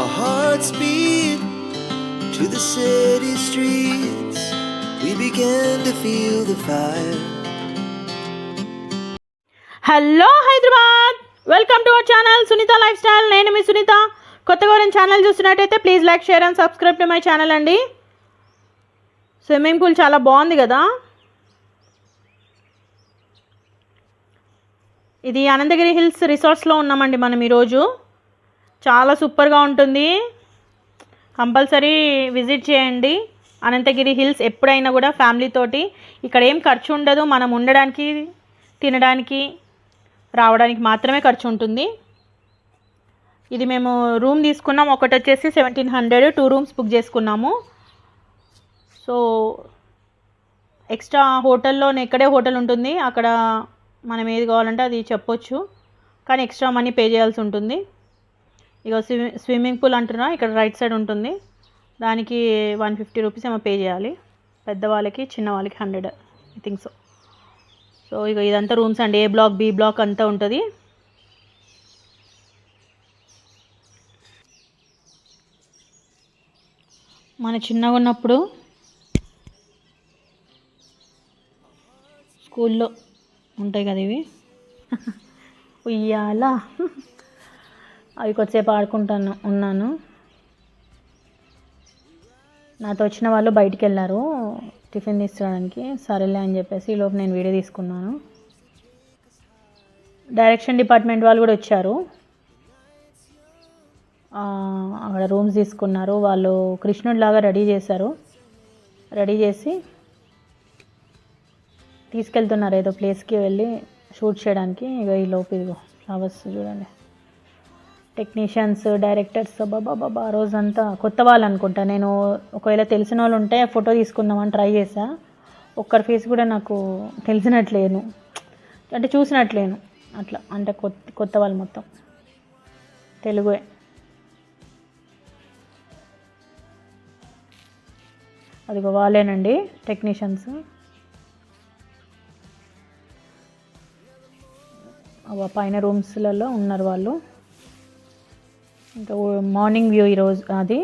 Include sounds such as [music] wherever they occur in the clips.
Our hearts beat to the city streets. We began to feel the fire. Hello Hyderabad welcome to our channel Sunitha lifestyle నేను మీ సునీత. కొత్తగా నేను channel చూస్తున్నట్టయితే please like share and subscribe to my channel అండి. Swimming pool చాలా బాగుంది కదా? ఇది అనంతగిరి హిల్స్ రిసార్ట్స్లో ఉన్నామండి మనం ఈరోజు. చాలా సూపర్గా ఉంటుంది. కంపల్సరీ విజిట్ చేయండి. అనంతగిరి హిల్స్ ఎప్పుడైనా కూడా ఫ్యామిలీ తోటి. ఇక్కడ ఏం ఖర్చు ఉండదు. మనం ఉండడానికి తినడానికి రావడానికి మాత్రమే ఖర్చు ఉంటుంది. ఇది మేము రూమ్ తీసుకున్నాం. ఒకటి వచ్చేసి seventeen hundred. Two rooms book చేసుకున్నాము. సో ఎక్స్ట్రా హోటల్లో ఇక్కడే హోటల్ ఉంటుంది. అక్కడ మనం ఏది కావాలంటే అది చెప్పొచ్చు. కానీ ఎక్స్ట్రా మనీ పే చేయాల్సి ఉంటుంది. ఇక స్విమ్మింగ్ స్విమ్మింగ్ పూల్ అంటున్నా ఇక్కడ రైట్ సైడ్ ఉంటుంది. దానికి వన్ ఫిఫ్టీ రూపీస్ ఏమో పే చేయాలి. పెద్దవాళ్ళకి చిన్న వాళ్ళకి hundred. I think so. So ఇక ఇదంతా రూమ్స్ అండి ఏ బ్లాక్ బి బ్లాక్ అంతా ఉంటుంది. మన చిన్నగా ఉన్నప్పుడు స్కూల్లో ఉంటాయి కదా ఇవి. [laughs] ఉయ్యాలా. [laughs] అవి కొద్దిసేపు ఆడుకుంటాను ఉన్నాను. నాతో వచ్చిన వాళ్ళు బయటికి వెళ్ళారు టిఫిన్ తీసుకురావడానికి సరేలే అని చెప్పేసి ఈలోపు నేను వీడియో తీసుకున్నాను. డైరెక్షన్ డిపార్ట్మెంట్ వాళ్ళు కూడా వచ్చారు. అక్కడ రూమ్స్ తీసుకున్నారు. వాళ్ళు కృష్ణుడిలాగా రెడీ చేశారు. రెడీ చేసి తీసుకెళ్తున్నారు. ఏదో ప్లేస్కి వెళ్ళి షూట్ చేయడానికి. ఇక ఈ లోపు ఇదిగో ఫ్లవర్స్ చూడండి. టెక్నీషియన్స్ డైరెక్టర్స్ బాబా బాబా ఆ రోజంతా కొత్త వాళ్ళు అనుకుంటా. నేను ఒకవేళ తెలిసిన వాళ్ళు ఉంటే ఫోటో తీసుకుందామని ట్రై చేశా. ఒక్కరి ఫేస్ కూడా నాకు తెలిసినట్లేను. అంటే చూసినట్లేను. అట్లా. అంటే కొత్త కొత్త వాళ్ళు మొత్తం. తెలుగే అదిగో వాళ్ళేనండి టెక్నీషియన్స్ పైన రూమ్స్లలో ఉన్నారు వాళ్ళు. ఇంకా మార్నింగ్ వ్యూ ఈరోజు అది.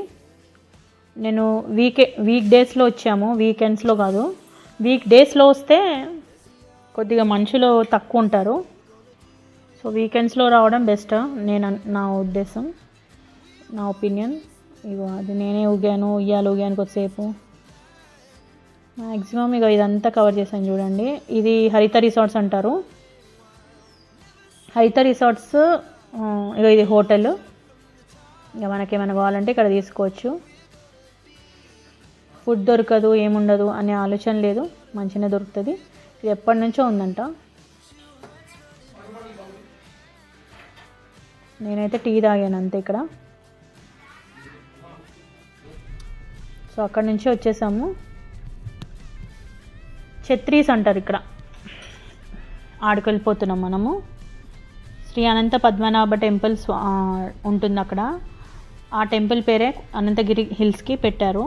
నేను వీకే వీక్ డేస్లో వచ్చాము. వీకెండ్స్లో కాదు. వీక్ డేస్లో వస్తే కొద్దిగా మనుషులు తక్కువ ఉంటారు. సో వీకెండ్స్లో రావడం బెస్ట్ నేను నా ఉద్దేశం నా ఒపీనియన్ ఇగో అది నేనే ఊగాను ఉయ్యాలు ఊగాను కొద్దిసేపు. మ్యాక్సిమం ఇక ఇదంతా కవర్ చేశాను చూడండి. ఇది హరిత రిసార్ట్స్ అంటారు. హరిత రిసార్ట్స్ ఇక ఇది హోటల్ ఇక మనకి ఏమైనా కావాలంటే ఇక్కడ తీసుకోవచ్చు. ఫుడ్ దొరకదు ఏముండదు అనే ఆలోచన లేదు. మంచిగా దొరుకుతుంది. ఇది ఎప్పటి నుంచో ఉందంట. నేనైతే టీ తాగాను అంతే ఇక్కడ. సో అక్కడి నుంచి వచ్చేసాము. ఛత్రీస్ అంటారు ఇక్కడ. ఆడుకెళ్ళిపోతున్నాం మనము. శ్రీ అనంత పద్మనాభ టెంపుల్స్ ఉంటుంది అక్కడ. ఆ టెంపుల్ పేరే అనంతగిరి హిల్స్కి పెట్టారు.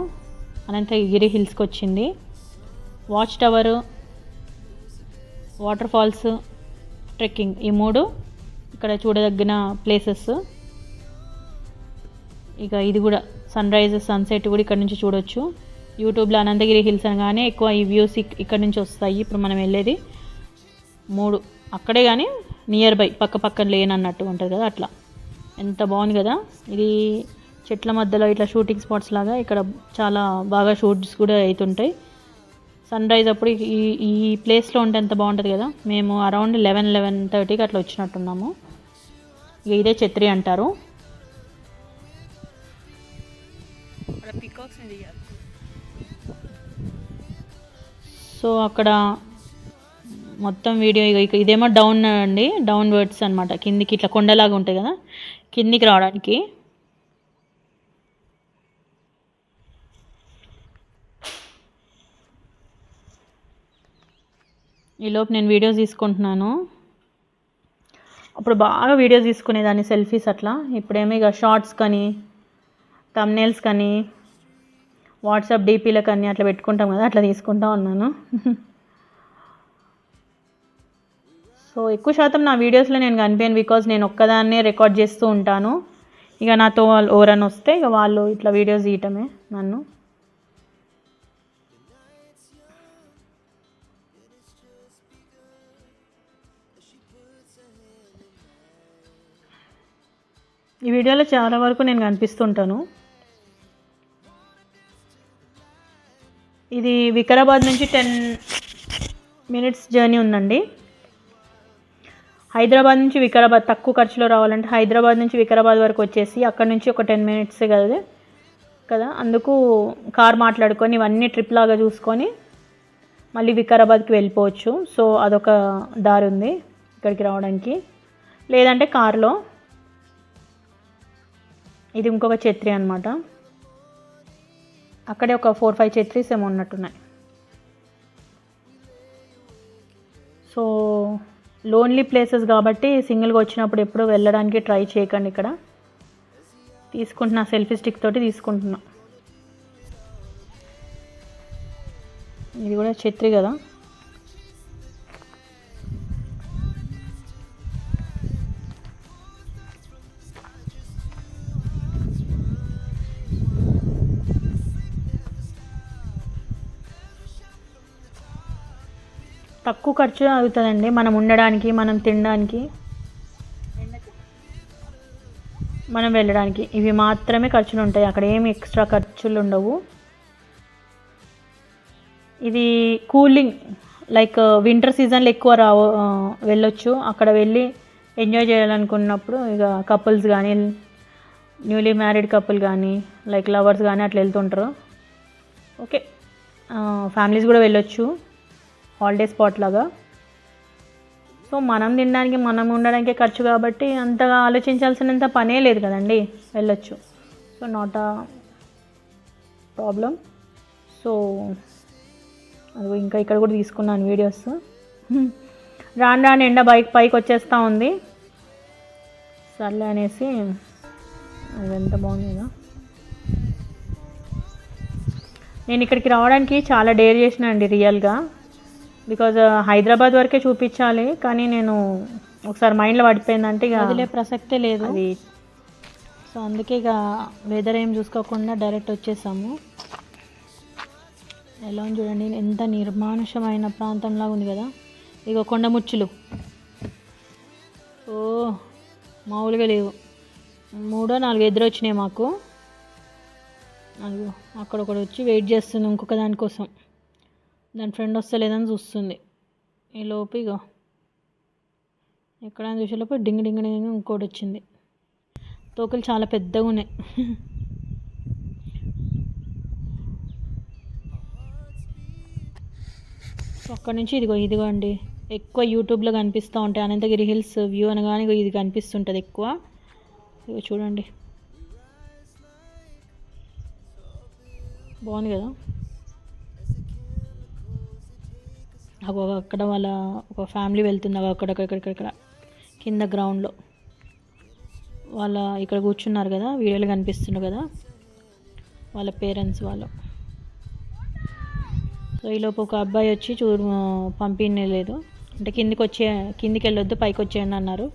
అనంతగిరి హిల్స్కి వచ్చింది watch tower water falls trekking ఈ మూడు ఇక్కడ చూడదగిన ప్లేసెస్. ఇక ఇది కూడా సన్ రైజ్ సన్సెట్ కూడా ఇక్కడ నుంచి చూడొచ్చు. యూట్యూబ్లో అనంతగిరి హిల్స్ అనగానే ఎక్కువ ఈ వ్యూస్ ఇక్కడ నుంచి వస్తాయి. ఇప్పుడు మనం వెళ్ళేది మూడు. అక్కడే కానీ నియర్ బై పక్క పక్కన లేనన్నట్టు ఉంటుంది కదా అట్లా. ఎంత బాగుంది కదా. ఇది చెట్ల మధ్యలో ఇట్లా షూటింగ్ స్పాట్స్ లాగా ఇక్కడ చాలా బాగా షూట్స్ కూడా అవుతుంటాయి సన్ రైజ్ అప్పుడు ఈ ఈ ప్లేస్లో ఉంటే ఎంత బాగుంటుంది కదా. మేము అరౌండ్ లెవెన్ లెవెన్ థర్టీకి అట్లా వచ్చినట్టున్నాము. ఇక ఇదే ఛత్రి అంటారు. సో అక్కడ మొత్తం వీడియో ఇక ఇదేమో డౌన్ అండి. డౌన్ వర్డ్స్ అనమాట కిందికి ఇట్లా కొండలాగా ఉంటాయి కదా. కిందికి రావడానికి. ఈలోపు నేను వీడియోస్ తీసుకుంటున్నాను. అప్పుడు బాగా వీడియోస్ తీసుకునేదాన్ని సెల్ఫీస్ అట్లా. ఇప్పుడేమో ఇక షార్ట్స్ కానీ తమ్నేల్స్ కానీ వాట్సాప్ డీపీలకు కానీ అట్లా పెట్టుకుంటాం కదా అట్లా తీసుకుంటా ఉన్నాను. [laughs] సో ఎక్కువ శాతం నా వీడియోస్లో నేను కనిపించాను బికాజ్ నేను ఒక్కదాన్నే రికార్డ్ చేస్తూ ఉంటాను. ఇక నాతో వాళ్ళు ఎవరైనా వస్తే ఇక వాళ్ళు ఇట్లా వీడియోస్ తీయటమే నన్ను. ఈ వీడియోలో చాలా వరకు నేను కనిపిస్తుంటాను. ఇది వికారాబాద్ నుంచి టెన్ మినిట్స్ జర్నీ ఉందండి. హైదరాబాద్ నుంచి వికారాబాద్ తక్కువ ఖర్చులో రావాలంటే హైదరాబాద్ నుంచి వికారాబాద్ వరకు వచ్చేసి అక్కడ నుంచి ఒక టెన్ మినిట్స్ కదా కదా? అందుకు కార్ మాట్లాడుకొని ఇవన్నీ ట్రిప్ లాగా చూసుకొని మళ్ళీ వికారాబాద్కి వెళ్ళిపోవచ్చు. సో అదొక దారి ఉంది ఇక్కడికి రావడానికి. లేదంటే కారులో. ఇది ఇంకొక ఛత్రి అనమాట అక్కడే ఒక ఫోర్ ఫైవ్ ఛత్రీస్ ఏమో ఉన్నట్టున్నాయి. సో లోన్లీ ప్లేసెస్ కాబట్టి సింగిల్గా వచ్చినప్పుడు ఎప్పుడు వెళ్ళడానికి ట్రై చేయకండి ఇక్కడ. తీసుకుంటున్నా సెల్ఫీ స్టిక్ తోటి తీసుకుంటున్నా. ఇది కూడా ఛత్రి కదా. తక్కువ ఖర్చు అవుతుందండి. మనం ఉండడానికి మనం తినడానికి. మనం వెళ్ళడానికి. ఇవి మాత్రమే ఖర్చులు ఉంటాయి. అక్కడ ఏమి ఎక్స్ట్రా ఖర్చులు ఉండవు. ఇది కూలింగ్ లైక్ వింటర్ సీజన్లో ఎక్కువ రావ వెళ్ళొచ్చు. అక్కడ వెళ్ళి ఎంజాయ్ చేయాలనుకున్నప్పుడు ఇక కపుల్స్ కానీ న్యూలీ మ్యారీడ్ కపుల్ కానీ లైక్ లవర్స్ కానీ అట్లా వెళ్తుంటారు. ఓకే. ఫ్యామిలీస్ కూడా వెళ్ళొచ్చు. హాలిడే స్పాట్ లాగా. సో మనం తినడానికి మనం ఉండడానికే ఖర్చు కాబట్టి అంతగా ఆలోచించాల్సినంత పనే లేదు కదండి వెళ్ళొచ్చు. So not a problem so అది ఇంకా ఇక్కడ కూడా తీసుకున్నాను వీడియోస్. రాను రాను ఎండ బైక్ పైకి వచ్చేస్తూ ఉంది. సర్లే అనేసి అది ఎంత బాగుంది కదా నేను ఇక్కడికి రావడానికి చాలా డేర్ చేసిన అండి రియల్గా. బికాజ్ హైదరాబాద్ వరకే చూపించాలి కానీ నేను ఒకసారి మైండ్లో పడిపోయిందంటే ఇక వదిలే ప్రసక్తే లేదు. అది సో అందుకే ఇక వెదర్ ఏం చూసుకోకుండా డైరెక్ట్ వచ్చేసాము. ఎలా ఉంది చూడండి ఎంత నిర్మానుషమైన ప్రాంతంలాగా ఉంది కదా. ఇక కొండముచ్చులు ఓ మామూలుగా లేవు. మూడో నాలుగు ఎదురు వచ్చినాయి మాకు. అదిగో అక్కడ ఒకటి వచ్చి వెయిట్ చేస్తుంది ఇంకొక దానికోసం. దాని ఫ్రెండ్ వస్తలేదని చూస్తుంది. ఈ లోపు ఇగో ఎక్కడ చూసేలోపు డింగ్ డింగ్ డింగ్ ఇంకోటి వచ్చింది. తోకలు చాలా పెద్దగా ఉన్నాయి. అక్కడ నుంచి ఇదిగో ఇదిగో అండి ఎక్కువ యూట్యూబ్లో కనిపిస్తూ ఉంటాయి. అనంతగిరి హిల్స్ వ్యూ అనగానే ఇది కనిపిస్తుంటుంది ఎక్కువ. ఇగో చూడండి. బాగుంది కదా? అక్కడ వాళ్ళ ఒక ఫ్యామిలీ వెళ్తుంది అక్కడ ఇక్కడ కింద గ్రౌండ్లో వాళ్ళ ఇక్కడ కూర్చున్నారు కదా వీడియోలు కనిపిస్తుండ్రు కదా వాళ్ళ పేరెంట్స్ వాళ్ళు. సో ఈలోపు ఒక అబ్బాయి వచ్చి చూ పంపిణలేదు అంటే కిందికి వచ్చే కిందికి వెళ్ళొద్దు పైకి వచ్చేయండి అన్నారు.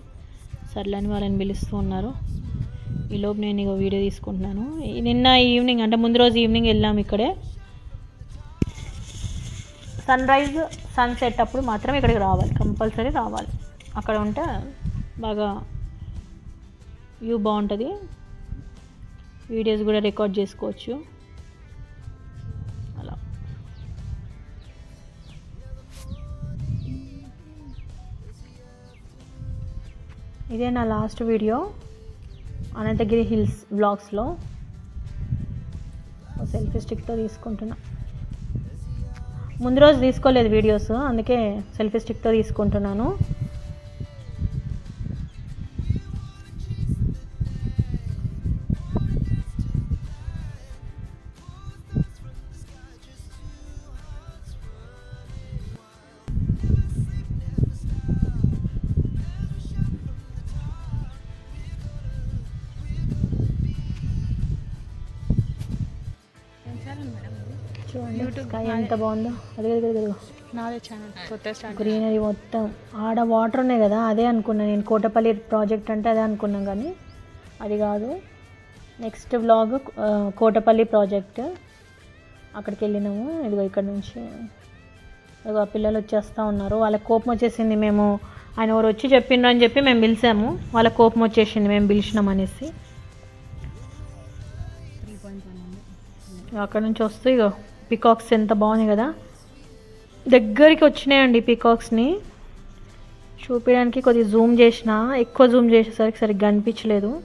సర్లే అని వాళ్ళని పిలుస్తూ ఉన్నారు. ఈలోపు నేను ఇక వీడియో తీసుకుంటున్నాను. నిన్న ఈవినింగ్ అంటే ముందు రోజు ఈవినింగ్ వెళ్ళాము ఇక్కడే. సన్ రైజ్ సన్సెట్ అప్పుడు మాత్రం ఇక్కడికి రావాలి. కంపల్సరీ రావాలి. అక్కడ ఉంటే బాగా వ్యూ బాగుంటుంది. వీడియోస్ కూడా రికార్డ్ చేసుకోవచ్చు. అలా. ఇదే నా లాస్ట్ వీడియో. అనంతగిరి హిల్స్ బ్లాగ్స్లో. సెల్ఫీ స్టిక్తో తీసుకుంటున్నా. ముందు రోజు తీసుకోలేదు వీడియోస్ అందుకే సెల్ఫీ స్టిక్తో తీసుకుంటున్నాను. స్కై ఎంత బాగుందో. అది అది అది నాదే ఛానల్ కొత్త స్టార్ట్ గ్రీనరీ మొత్తం. ఆడ వాటర్ ఉన్నాయి కదా అదే అనుకున్నా నేను. కోటపల్లి ప్రాజెక్ట్ అంటే అదే అనుకున్నాం కానీ అది కాదు. నెక్స్ట్ వ్లాగ్ కోటపల్లి ప్రాజెక్ట్ అక్కడికి వెళ్ళినాము. ఇదిగో ఇక్కడ నుంచి. ఇదిగో ఆ పిల్లలు వచ్చేస్తూ ఉన్నారు. వాళ్ళకి కోపం వచ్చేసింది మేము. ఆయన ఎవరు వచ్చి చెప్పిండ్రు అని చెప్పి మేము పిలిచాము. వాళ్ళ కోపం వచ్చేసింది మేము పిలిచినాం అనేసి. అక్కడ నుంచి వస్తూ ఇగో. పికాక్స్ ఎంత బాగున్నాయి కదా? దగ్గరికి వచ్చినాయండి పికాక్స్ని. చూపించడానికి కొద్దిగా జూమ్ చేసిన ఎక్కువ జూమ్ చేసేసరికి సరిగ్గా అనిపించలేదు.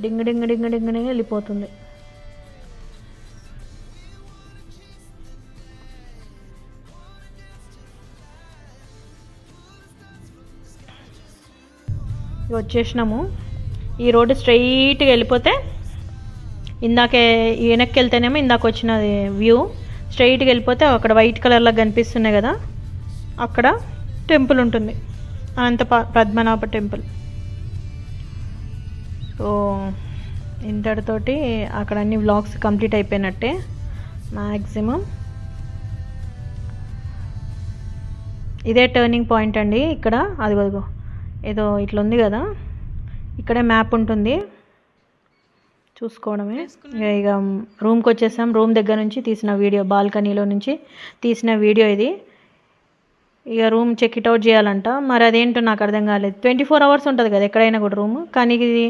డింగ్ డింగ్ డింగ్ డింగ్ డింగ్ వెళ్ళిపోతుంది. వచ్చేసినాము. ఈ రోడ్డు స్ట్రైట్గా వెళ్ళిపోతే ఇందాకే వెనక్కి వెళ్తేనేమో ఇందాక వచ్చినది వ్యూ. స్ట్రైట్గా వెళ్ళిపోతే అక్కడ వైట్ కలర్లో కనిపిస్తున్నాయి కదా. అక్కడ టెంపుల్ ఉంటుంది. అనంత ప- పద్మనాభ టెంపుల్. సో ఇంతటితోటి అక్కడ అన్ని వ్లాగ్స్ కంప్లీట్ అయిపోయినట్టే మ్యాక్సిమం ఇదే టర్నింగ్ పాయింట్ అండి ఇక్కడ. అదిగో అదిగో. ఏదో ఇట్లా ఉంది కదా. ఇక్కడే మ్యాప్ ఉంటుంది. చూసుకోవడమే. ఇక రూమ్కి వచ్చేసాం రూమ్ దగ్గర నుంచి తీసిన వీడియో బాల్కనీలో నుంచి తీసిన వీడియో ఇది. ఇక రూమ్ చెక్ ఇట్ అవుట్ చేయాలంట. మరి అదేంటో నాకు అర్థం కాలేదు. ట్వంటీ ఫోర్ అవర్స్ ఉంటుంది కదా ఎక్కడైనా కూడా రూమ్. కానీ ఇది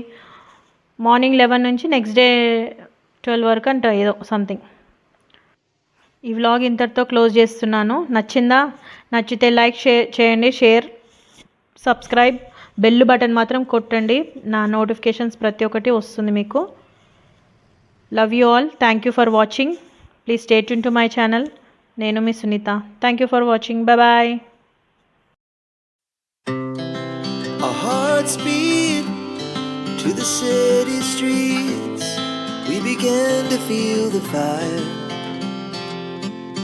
మార్నింగ్ లెవెన్ నుంచి నెక్స్ట్ డే ట్వెల్వ్ వరకు అంట ఏదో సంథింగ్. ఈ వ్లాగ్ ఇంతటితో క్లోజ్ చేస్తున్నాను. నచ్చిందా? నచ్చితే లైక్ షేర్ చేయండి షేర్ సబ్స్క్రైబ్ బెల్ బటన్ మాత్రం కొట్టండి. నా నోటిఫికేషన్స్ ప్రతి ఒక్కటి వస్తుంది మీకు. Love you all thank you for watching please state in to my channel నేను మీ Sunitha thank you for watching bye bye Our to the city streets. We began to feel the fire.